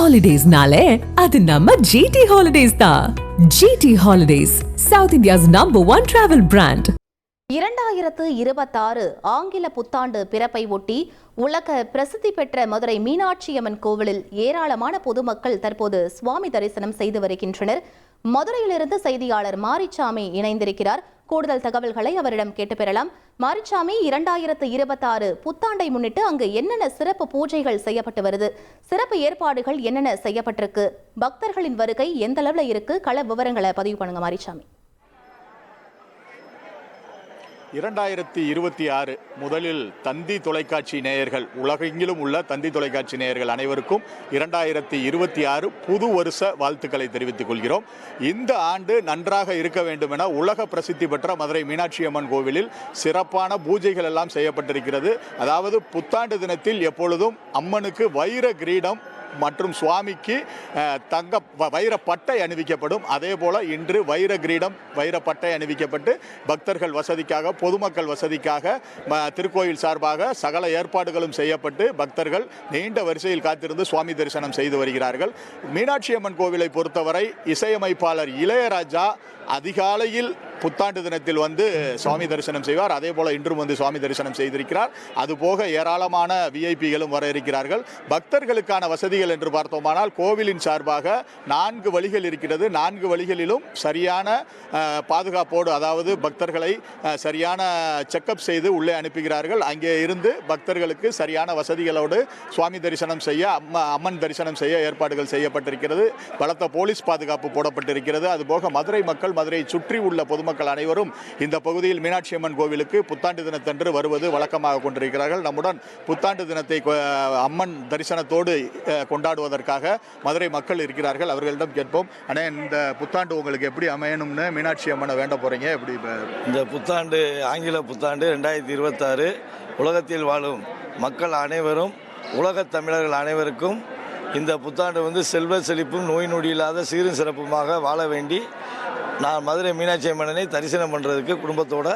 ஹாலிடேஸ்னாலே அது நம்ம ஜிடி ஹாலிடேஸ் தான் GD holidays south India's number one travel brand இரண்டாயிரத்து இருபத்தாறு ஆங்கில புத்தாண்டு பிறப்பை ஒட்டி உலக பிரசித்தி பெற்ற மதுரை மீனாட்சியம்மன் கோவிலில் ஏராளமான பொதுமக்கள் தற்போது சுவாமி தரிசனம் செய்து வருகின்றனர். மதுரையிலிருந்து செய்தியாளர் மாரிச்சாமி இணைந்திருக்கிறார். கூடுதல் தகவல்களை அவரிடம் கேட்டு பெறலாம் மாரிச்சாமி இரண்டாயிரத்து இருபத்தாறு புத்தாண்டை முன்னிட்டு அங்கு என்னென்ன சிறப்பு பூஜைகள் செய்யப்பட்டு வருது? சிறப்பு ஏற்பாடுகள் என்னென்ன செய்யப்பட்டிருக்கு? பக்தர்களின் வருகை எந்த அளவுல இருக்கு? கள விவரங்களை பதிவு பண்ணுங்க மாரிச்சாமி. இரண்டாயிரத்தி இருபத்தி ஆறு முதலில் தந்தி தொலைக்காட்சி நேயர்கள் உலகெங்கிலும் உள்ள தந்தி தொலைக்காட்சி நேயர்கள் அனைவருக்கும் இரண்டாயிரத்தி இருபத்தி ஆறு புது வருஷ வாழ்த்துக்களை தெரிவித்துக் கொள்கிறோம். இந்த ஆண்டு நன்றாக இருக்க வேண்டும் என உலக பிரசித்தி பெற்ற மதுரை மீனாட்சி அம்மன் கோவிலில் சிறப்பான பூஜைகள் எல்லாம் செய்யப்பட்டிருக்கிறது. அதாவது புத்தாண்டு தினத்தில் எப்பொழுதும் அம்மனுக்கு வைர கிரீடம் மற்றும் சுவாமிக்கு தங்க வ- வைர பட்டை அணிவிக்கப்படும். அதே போல இன்று வைர கிரீடம் வைர பட்டை அணிவிக்கப்பட்டு பக்தர்கள் வசதிக்காக பொதுமக்கள் வசதிக்காக திருக்கோயில் சார்பாக சகல ஏற்பாடுகளும் செய்யப்பட்டு பக்தர்கள் நீண்ட வரிசையில் காத்திருந்து சுவாமி தரிசனம் செய்து வருகிறார்கள். மீனாட்சி அம்மன் கோவிலை பொறுத்தவரை இசையமைப்பாளர் இளையராஜா அதிகாலையில் புத்தாண்டு தினத்தில் வந்து சுவாமி தரிசனம் செய்வார். அதே போல இன்றும் வந்து சுவாமி தரிசனம் செய்திருக்கிறார். அதுபோக ஏராளமான விஐபிகளும் வர இருக்கிறார்கள். பக்தர்களுக்கான வசதிகள் என்று பார்த்தோமானால் கோவிலின் சார்பாக நான்கு வழிகள் இருக்கிறது. நான்கு வழிகளிலும் சரியான பாதுகாப்போடு அதாவது பக்தர்களை சரியான செக்கப் செய்து உள்ளே அனுப்புகிறார்கள். அங்கே இருந்து பக்தர்களுக்கு சரியான வசதிகளோடு சுவாமி தரிசனம் செய்ய அம்ம அம்மன் தரிசனம் செய்ய ஏற்பாடுகள் செய்யப்பட்டிருக்கிறது. பலத்த போலீஸ் பாதுகாப்பு போடப்பட்டிருக்கிறது. அதுபோக மதுரை மக்கள் மதுரை சுற்றி உள்ள பொதுமக்கள் அனைவரும் இந்த பகுதியில் மீனாட்சி அம்மன் கோவிலுக்கு புத்தாண்டு தினத்தன்று வருவது வழக்கமாக கொண்டிருக்கிறார்கள். நம்முடன் புத்தாண்டு தினத்தை அம்மன் தரிசனத்தோடு கொண்டாடுவதற்காக மதுரை மக்கள் இருக்கிறார்கள். அவர்களிடம் கேட்போம். ஆனால் இந்த புத்தாண்டு உங்களுக்கு எப்படி அமையணும்னு மீனாட்சி அம்மனை வேண்ட போறீங்க? எப்படி இந்த புத்தாண்டு ஆங்கில புத்தாண்டு ரெண்டாயிரத்தி இருபத்தாறு உலகத்தில் வாழும் மக்கள் அனைவரும் உலகத் தமிழர்கள் அனைவருக்கும் இந்த புத்தாண்டு வந்து செல்வ செழிப்பும் நோய் நொடி இல்லாத சீரும் சிறப்புமாக வாழ வேண்டி நான் மதுரை மீனாட்சி அம்மனை தரிசனம் பண்ணுறதுக்கு குடும்பத்தோட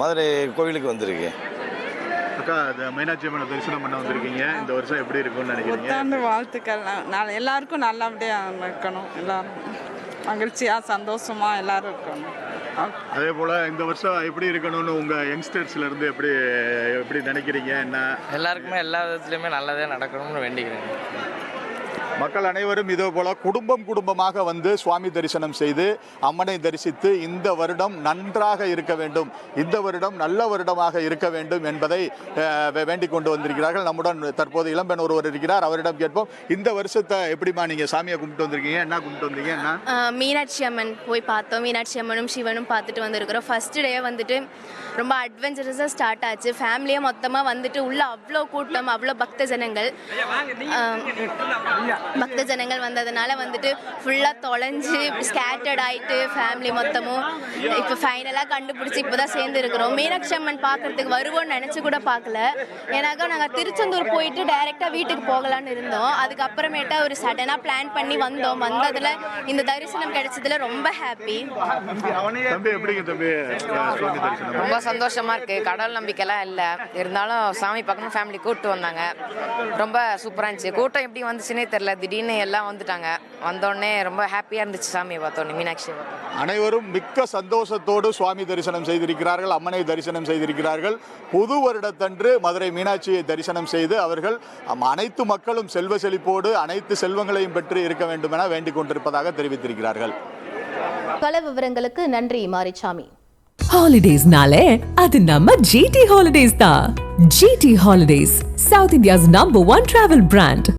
மதுரை கோவிலுக்கு வந்திருக்கேன். அக்கா மீனாட்சி அம்மனை தரிசனம் பண்ண வந்திருக்கீங்க. இந்த வருஷம் எப்படி இருக்கும்னு நினைக்கிறீங்க? புத்தாண்டு வாழ்த்துக்கள். நான் எல்லாருக்கும் நல்லபடியாக இருக்கணும் எல்லாரும் மகிழ்ச்சியாக சந்தோஷமா எல்லாரும் இருக்கணும். அதே போல இந்த வருஷம் எப்படி இருக்கணும்னு உங்க யங்ஸ்டர்ஸ்ல இருந்து எப்படி எப்படி நினைக்கிறீங்க? என்ன? எல்லாருக்குமே எல்லா விதத்துலையுமே நல்லதே நடக்கணும்னு வேண்டிக்கிறேன். மக்கள் அனைவரும் இதே போல குடும்பம் குடும்பமாக வந்து சுவாமி தரிசனம் செய்து அம்மனை தரிசித்து இந்த வருடம் நன்றாக இருக்க வேண்டும். இந்த வருடம் நல்ல வருடமாக இருக்க வேண்டும் என்பதை வேண்டிக் கொண்டு வந்திருக்கிறார்கள். நம்முடன் தற்போது இளம்பெண் ஒருவர் இருக்கிறார். அவரிடம் கேட்போம். இந்த வருஷத்தை எப்படிமா நீங்க சாமியை கும்பிட்டு வந்திருக்கீங்க? என்ன கும்பிட்டு வந்தீங்க? என்ன? மீனாட்சி அம்மன் போய் பார்த்தோம். மீனாட்சி அம்மனும் சிவனும் பார்த்துட்டு வந்திருக்கிறோம். ஃபர்ஸ்ட் டே வந்துட்டு ரொம்ப அட்வென்ச்சரஸாக ஸ்டார்ட் ஆச்சு. ஃபேமிலியாக மொத்தமாக வந்துட்டு உள்ள அவ்வளோ கூட்டம் அவ்வளோ பக்த ஜனங்கள் பக்த ஜனங்கள் வந்ததுனால வந்துட்டு ஃபுல்லாக தொலைஞ்சு ஸ்கேட்டர்ட் ஆயிட்டு ஃபேமிலி மொத்தமும். இப்போ ஃபைனலாக கண்டுபிடிச்சி இப்போ தான் சேர்ந்து இருக்கிறோம் மீனாட்சி அம்மன் பார்க்கறதுக்கு வருவோம்னு நினச்சி கூட பார்க்கல. ஏன்னாக்கா நாங்கள் திருச்செந்தூர் போயிட்டு டைரெக்டாக வீட்டுக்கு போகலான்னு இருந்தோம். அதுக்கப்புறமேட்டா ஒரு சடனாக பிளான் பண்ணி வந்தோம். வந்ததில் இந்த தரிசனம் கிடைச்சதுல ரொம்ப ஹாப்பி தம்பி எப்படிங்க தம்பி? சுவாமி தரிசனம். ரொம்ப சந்தோஷமா இருக்கு. கடவுள் நம்பிக்கைலாம் இல்லை. இருந்தாலும் சாமி பார்க்கணும் ஃபேமிலி கூப்பிட்டு வந்தாங்க. ரொம்ப சூப்பராக இருந்துச்சு. கூட்டம் எப்படி வந்துச்சுன்னே தெரில திடீர்னு எல்லாம் வந்துட்டாங்க. வந்தோடனே ரொம்ப ஹாப்பியாக இருந்துச்சு சாமியை பார்த்தோன்னே மீனாட்சி பார்த்தோம் அனைவரும் மிக்க சந்தோஷத்தோடு சுவாமி தரிசனம் செய்திருக்கிறார்கள் அம்மனை தரிசனம் செய்திருக்கிறார்கள். புது வருடத்தன்று மதுரை மீனாட்சியை தரிசனம் செய்து அவர்கள் அம், அனைத்து மக்களும் செல்வ செழிப்போடு அனைத்து செல்வங்களையும் பெற்று இருக்க வேண்டும் என வேண்டிக் கொண்டிருப்பதாக தெரிவித்திருக்கிறார்கள். கள விவரங்களுக்கு நன்றி மாரிச்சாமி. ஹாலிடேஸ்னாலே அது நம்ம ஜிடி ஹாலிடேஸ் தான். GD holidays south India's number one travel brand